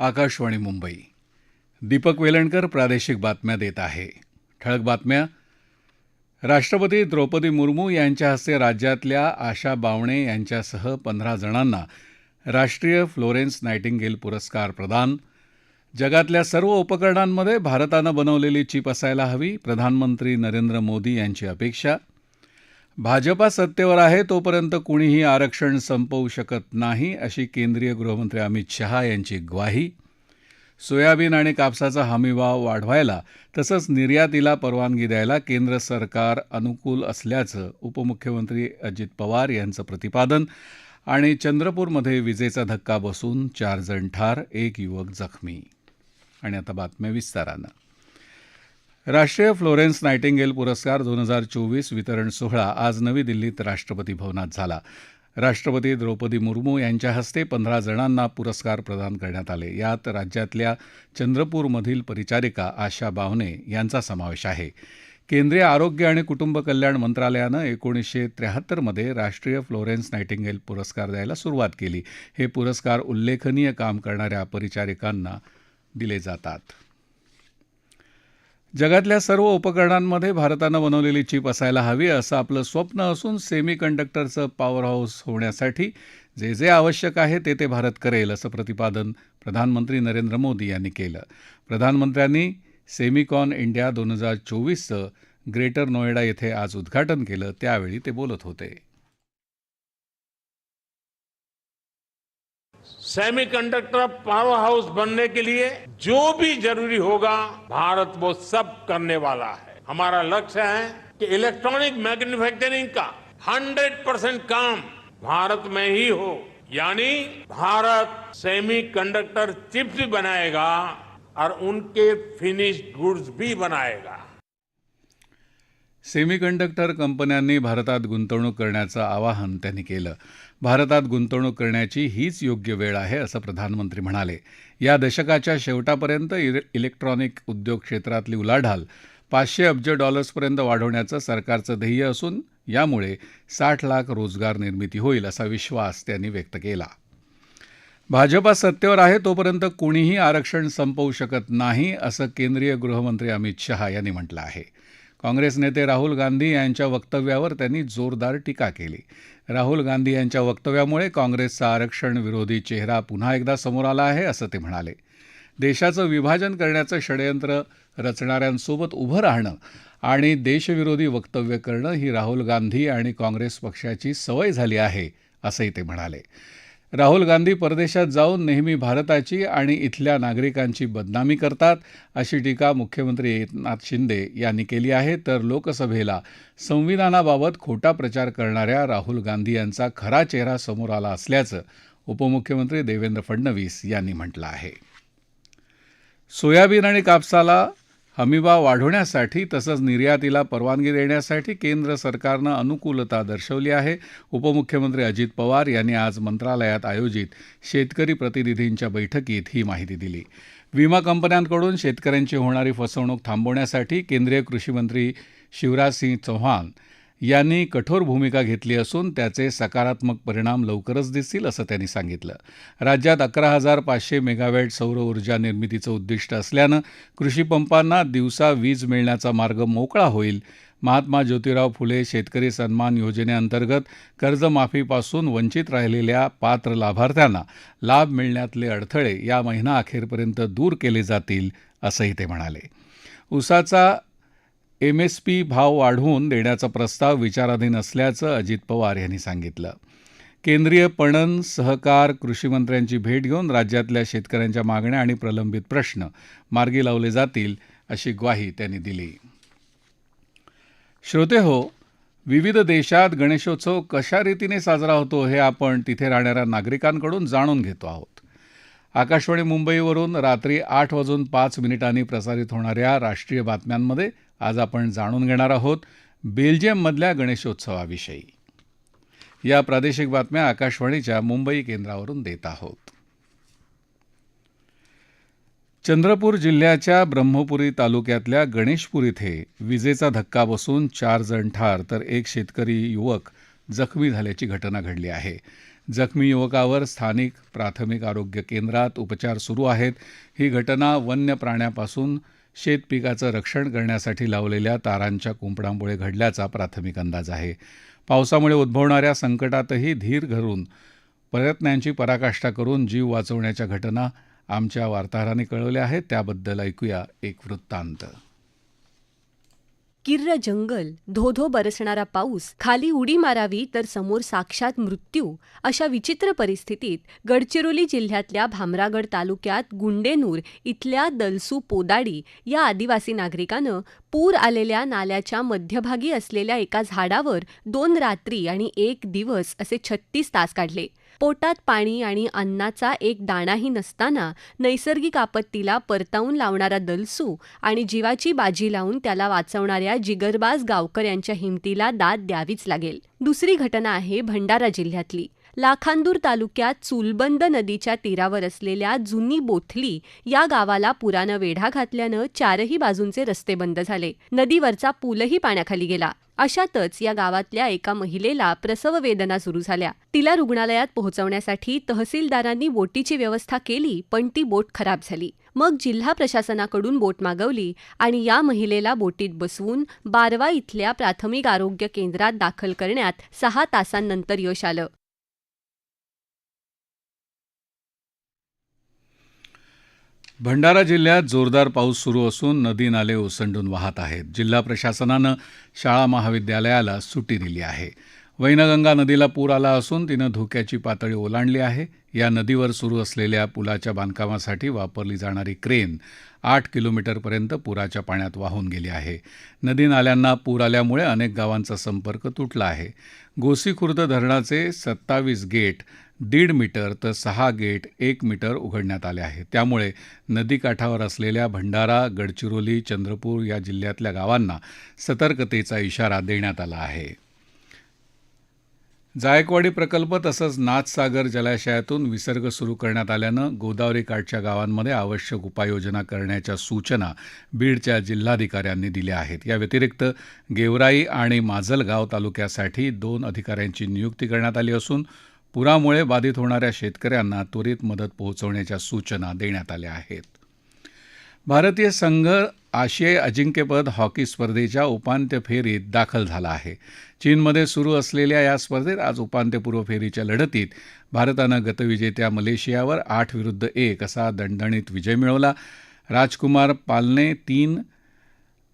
आकाशवाणी मुंबई. दीपक वेलणकर प्रादेशिक बातम्या देत आहे. ठळक बातम्या. राष्ट्रपती द्रौपदी मुर्मू यांच्या हस्ते राज्यातल्या आशा बावणे यांच्यासह पंधरा जणांना राष्ट्रीय फ्लोरेन्स नायटिंगेल पुरस्कार प्रदान. जगातल्या सर्व उपकरणांमध्ये भारतानं बनवलेली चीप असायला हवी. प्रधानमंत्री नरेंद्र मोदी यांची अपेक्षा. भाजपा सत्तेवर आहे तोपर्यंत कुणीही आरक्षण संपवू शकत नाही अशी केंद्रीय गृहमंत्री अमित शहा यांची ग्वाही. सोयाबीन आणि कापसाचा हमीभाव वाढवायला तसंच निर्यातीला परवानगी द्यायला केंद्र सरकार अनुकूल असल्याचं उपमुख्यमंत्री अजित पवार यांचं प्रतिपादन आणि चंद्रपूरमध्ये विजेचा धक्का बसून चार जण ठार एक युवक जखमी. आणि आता बातम्या विस्तारानं. राष्ट्रीय फ्लोरेन्स नायटिंगेल पुरस्कार दोन हजार चोवीस वितरण सोहळा आज नवी दिल्लीत राष्ट्रपती भवनात झाला. राष्ट्रपती द्रौपदी मुर्मू यांच्या हस्ते पंधरा जणांना पुरस्कार प्रदान करण्यात आले. यात राज्यातल्या चंद्रपूरमधील परिचारिका आशा बावने यांचा समावेश आहे. केंद्रीय आरोग्य आणि कुटुंब कल्याण मंत्रालयानं एकोणीसशे त्र्याहत्तरमध्ये राष्ट्रीय फ्लोरेन्स नायटिंगेल पुरस्कार द्यायला सुरुवात केली. हे पुरस्कार उल्लेखनीय काम करणाऱ्या परिचारिकांना दिले जातात. जगातल्या सर्व उपकरणांमध्ये भारतानं बनवलेली चीप असायला हवी असं आपलं स्वप्न असून सेमी कंडक्टरचं पॉवर हाऊस होण्यासाठी जे जे आवश्यक आहे ते ते भारत करेल असं प्रतिपादन प्रधानमंत्री नरेंद्र मोदी यांनी केलं. प्रधानमंत्र्यांनी सेमिकॉन इंडिया दोन हजार चोवीसचं ग्रेटर नोएडा येथे आज उद्घाटन केलं त्यावेळी ते बोलत होते. सेमीकंडक्टर पावर हाउस बनने के लिए जो भी ज़रूरी होगा, भारत वो सब करने वाला है। हमारा लक्ष्य है कि इलेक्ट्रॉनिक मैन्युफैक्चरिंग का 100 परसेंट काम भारत में ही हो। यानी भारत सेमीकंडक्टर चिप्स भी बनाएगा और उनके फिनिश्ड गुड्स भी बनाएगा। सेमीकंडक्टर कंपन्यांनी भारतात गुंतवणूक करण्याचं आवाहन त्यांनी केलं. भारतात गुंतवणूक करण्याची हीच योग्य वेळ आहे असं प्रधानमंत्री म्हणाले. या दशकाच्या शेवटापर्यंत इलेक्ट्रॉनिक उद्योग क्षेत्रातली उलाढाल पाचशे अब्ज डॉलर्सपर्यंत वाढवण्याचं सरकारचं ध्येय असून यामुळे साठ लाख रोजगार निर्मिती होईल असा विश्वास त्यांनी व्यक्त केला. भाजपा सत्तेवर आहे तोपर्यंत कोणीही आरक्षण संपवू शकत नाही असं केंद्रीय गृहमंत्री अमित शहा यांनी म्हटलं आहे. काँग्रेस नेते राहुल गांधी यांच्या वक्तव्यावर त्यांनी जोरदार टीका केली. राहुल गांधी यांच्या वक्तव्यामुळे काँग्रेसचा आरक्षण विरोधी चेहरा पुन्हा एकदा समोर आला आहे असं ते म्हणाले. देशाचं विभाजन करण्याचं षडयंत्र रचणाऱ्यांसोबत उभं राहणं आणि देशविरोधी वक्तव्य करणं ही राहुल गांधी आणि काँग्रेस पक्षाची सवय झाली आहे असंही ते म्हणाले. राहुल गांधी परदेशात जाऊन नेहमी भारताची आणि इथल्या नागरिकांची बदनामी करतात अशी टीका मुख्यमंत्री एकनाथ शिंदे यांनी केली आहे. तर लोकसभेला संविधानाबाबत खोटा प्रचार करणाऱ्या राहुल गांधी यांचा खरा चेहरा समोर आला असल्याचं उपमुख्यमंत्री देवेंद्र फडणवीस यांनी म्हटलं आहे. सोयाबीन आणि कापसाला हमीभाव वाढवण्यासाठी तसंच निर्यातीला परवानगी देण्यासाठी केंद्र सरकारनं अनुकूलता दर्शवली आहे. उपमुख्यमंत्री अजित पवार यांनी आज मंत्रालयात आयोजित शेतकरी प्रतिनिधींच्या बैठकीत ही माहिती दिली. विमा कंपन्यांकडून शेतकऱ्यांची होणारी फसवणूक थांबवण्यासाठी केंद्रीय कृषीमंत्री शिवराज सिंग चौहान यांनी कठोर भूमिका घेतली असून त्याचे सकारात्मक परिणाम लवकरच दिसतील असं त्यांनी सांगितलं. राज्यात अकरा हजार पाचशे मेगावॅट सौर ऊर्जा निर्मितीचं उद्दिष्ट असल्यानं कृषीपंपांना दिवसा वीज मिळण्याचा मार्ग मोकळा होईल. महात्मा ज्योतिराव फुले शेतकरी सन्मान योजनेअंतर्गत कर्जमाफीपासून वंचित राहिलेल्या पात्र लाभार्थ्यांना लाभ मिळण्यातले अडथळे या महिना अखेरपर्यंत दूर केले जातील असंही ते म्हणाले. उसाचा एम एस पी भाव वाढवून देण्याचा प्रस्ताव विचाराधीन असल्याचं अजित पवार यांनी सांगितलं. केंद्रीय पणन सहकार कृषीमंत्र्यांची भेट घेऊन राज्यातल्या शेतकऱ्यांच्या मागण्या आणि प्रलंबित प्रश्न मार्गी लावले जातील अशी ग्वाही त्यांनी दिली. श्रोते हो विविध देशात गणेशोत्सव कशा रीतीने साजरा होतो हे आपण तिथे राहणाऱ्या नागरिकांकडून जाणून घेतो आहोत. आकाशवाणी मुंबईवरून रात्री आठ वाजून पाच मिनिटांनी प्रसारित होणाऱ्या राष्ट्रीय बातम्यांमध्ये आज आपण जाणून घेणार आहोत बेल्जियममधल्या गणेशोत्सवाविषयी. या प्रादेशिक बातम्या आकाशवाणीच्या मुंबई केंद्रावरून देत आहोत. चंद्रपूर जिल्ह्याच्या ब्रह्मपुरी तालुक्यातल्या गणेशपूर इथे विजेचा धक्का बसून चार जण ठार तर एक शेतकरी युवक जखमी झाल्याची घटना घडली आहे. जखमी युवकावर स्थानिक प्राथमिक आरोग्य केंद्रात उपचार सुरू आहेत. ही घटना वन्य प्राण्यापासून शेतपिकाचं रक्षण करण्यासाठी लावलेल्या तारांच्या कुंपणामुळे घडल्याचा प्राथमिक अंदाज आहे. पावसामुळे उद्भवणाऱ्या संकटातही धीर घरून प्रयत्नांची पराकाष्ठा करून जीव वाचवण्याच्या घटना आमच्या वार्ताहरांनी कळवल्या आहेत. त्याबद्दल ऐकूया एक वृत्तांत. किर्र जंगल धोधो बरसणारा पाऊस खाली उडी मारावी तर समोर साक्षात मृत्यू अशा विचित्र परिस्थितीत गडचिरोली जिल्ह्यातल्या भामरागड तालुक्यात गुंडेनूर इथल्या दलसू पोदाडी या आदिवासी नागरिकानं पूर आलेल्या नाल्याच्या मध्यभागी असलेल्या एका झाडावर दोन रात्री आणि एक दिवस असे छत्तीस तास काढले. पोटात पाणी आणि अन्नाचा एक दाणाही नसताना नैसर्गिक आपत्तीला परतावून लावणारा दलसू आणि जीवाची बाजी लावून त्याला वाचवणाऱ्या जिगरबाज गावकऱ्यांच्या हिमतीला दाद द्यावीच लागेल. दुसरी घटना आहे भंडारा जिल्ह्यातली. लाखांदूर तालुक्यात चुलबंद नदीच्या तीरावर असलेल्या जुनी बोथली या गावाला पुरानं वेढा घातल्यानं चारही बाजूंचे रस्ते बंद झाले. नदीवरचा पूलही पाण्याखाली गेला. अशातच या गावातल्या एका महिलेला प्रसव वेदना सुरू झाल्या. तिला रुग्णालयात पोहोचवण्यासाठी तहसीलदारांनी बोटीची व्यवस्था केली पण ती बोट खराब झाली. मग जिल्हा प्रशासनाकडून बोट मागवली आणि या महिलेला बोटीत बसवून बारवा इथल्या प्राथमिक आरोग्य केंद्रात दाखल करण्यात सहा तासांनंतर यश आलं. भंडारा जिल्ह्यात जोरदार पाऊस सुरू असून नदी नाले ओसंडून वाहत आहेत. जिल्हा प्रशासनानं शाळा महाविद्यालयाला सुट्टी दिली आहे. वैनगंगा नदीला पूर आला असून तिनं धोक्याची पातळी ओलांडली आहे. या नदीवर सुरू असलेल्या पुलाच्या बांधकामासाठी वापरली जाणारी क्रेन आठ किलोमीटरपर्यंत पुराच्या पाण्यात वाहून गेली आहे. नदी नाल्यांना पूर आल्यामुळे अनेक गावांचा संपर्क तुटला आहे. गोसीखुर्द धरणाचे सत्तावीस गेट दीड मीटर तर सहा गेट एक मीटर उघडण्यात आले आहेत. त्यामुळे नदीकाठावर असलेल्या भंडारा गडचिरोली चंद्रपूर या जिल्ह्यातल्या गावांना सतर्कतेचा इशारा देण्यात आला आहे. जायकवाडी प्रकल्प तसंच नाथसागर जलाशयातून विसर्ग सुरू करण्यात आल्यानं गोदावरी काठच्या गावांमध्ये आवश्यक उपाययोजना करण्याच्या सूचना बीडच्या जिल्हाधिकाऱ्यांनी दिल्या आहेत. या व्यतिरिक्त गेवराई आणि माजलगाव तालुक्यासाठी दोन अधिकाऱ्यांची नियुक्ती करण्यात आली असून पुरामुळे बाधित होणाऱ्या शेतकऱ्यांना त्वरित मदत पोहोचवण्याच्या सूचना देण्यात आल्या आहेत. भारतीय संघ आशियाई अजिंक्यपद हॉकी स्पर्धेच्या उपांत्य फेरीत दाखल झाला आहे. चीनमध्ये सुरू असलेल्या या स्पर्धेत आज उपांत्यपूर्व फेरीच्या लढतीत भारतानं गतविजेत्या मलेशियावर आठ विरुद्ध एक असा दणदणीत विजय मिळवला. राजकुमार पालने तीन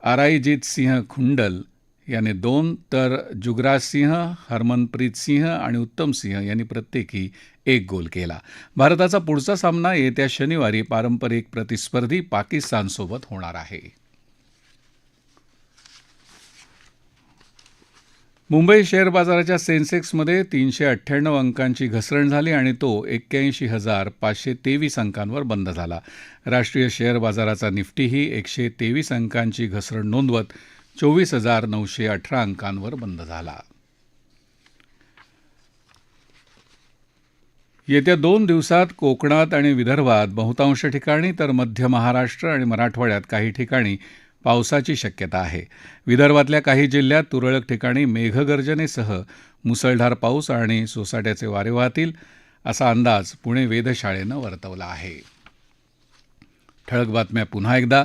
आराईजित सिंह खुंडल याने दोन तर जुगराज सिंह हरमनप्रीत सिंह आणि उत्तम सिंह यांनी प्रत्येकी एक गोल केला. भारताचा पुढचा सामना येत्या शनिवारी पारंपरिक प्रतिस्पर्धी पाकिस्तानसोबत होणार आहे. मुंबई शेअर बाजाराच्या सेन्सेक्समध्ये तीनशे अठ्ठ्याण्णव अंकांची घसरण झाली आणि तो एक्क्याऐंशी हजार पाचशे तेवीस अंकांवर बंद झाला. राष्ट्रीय शेअर बाजाराचा निफ्टीही एकशे तेवीस अंकांची घसरण नोंदवत चोवीस हजार नऊशे अठरा अंकांवर बंद झाला. येत्या दोन दिवसात कोकणात आणि विदर्भात बहुतांश ठिकाणी तर मध्य महाराष्ट्र आणि मराठवाड्यात काही ठिकाणी पावसाची शक्यता आहे. विदर्भातल्या काही जिल्ह्यात तुरळक ठिकाणी मेघगर्जनेसह मुसळधार पाऊस आणि सोसाट्याचे वारे वाहतील असा अंदाज पुणे वेधशाळेनं वर्तवला आहे. ठळक बातम्या पुन्हा एकदा.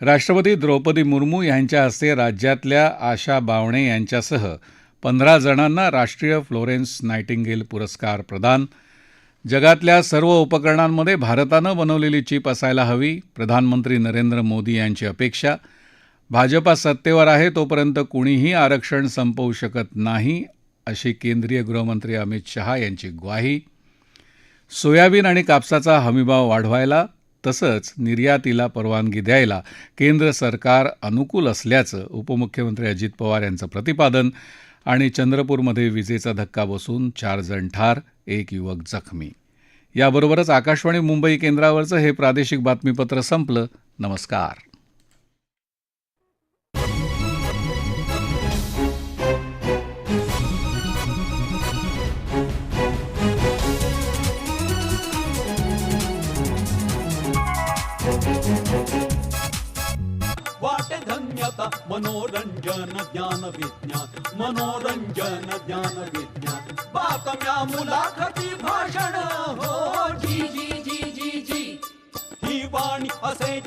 राष्ट्रपती द्रौपदी मुर्मू यांच्या हस्ते राज्यातल्या आशा बावणे यांच्यासह पंधरा जणांना राष्ट्रीय फ्लोरेन्स नायटिंगेल पुरस्कार प्रदान. जगातल्या सर्व उपकरणांमध्ये भारतानं बनवलेली चीप असायला हवी प्रधानमंत्री नरेंद्र मोदी यांची अपेक्षा. भाजपा सत्तेवर आहे तोपर्यंत कुणीही आरक्षण संपवू शकत नाही अशी केंद्रीय गृहमंत्री अमित शहा यांची ग्वाही. सोयाबीन आणि कापसाचा हमीभाव वाढवायला तसंच निर्यातीला परवानगी द्यायला केंद्र सरकार अनुकूल असल्याचं उपमुख्यमंत्री अजित पवार यांचं प्रतिपादन आणि चंद्रपूरमध्ये विजेचा धक्का बसून चार जण ठार एक युवक जखमी. याबरोबरच आकाशवाणी मुंबई केंद्रावरचं हे प्रादेशिक बातमीपत्र संपलं. नमस्कार. वाटे धन्यता मनोरंजन ज्ञान विज्ञान मनोरंजन ज्ञान विज्ञान। बातम्या मुलाखती भाषण हो जी जी जी जी जी। ही वाणी असे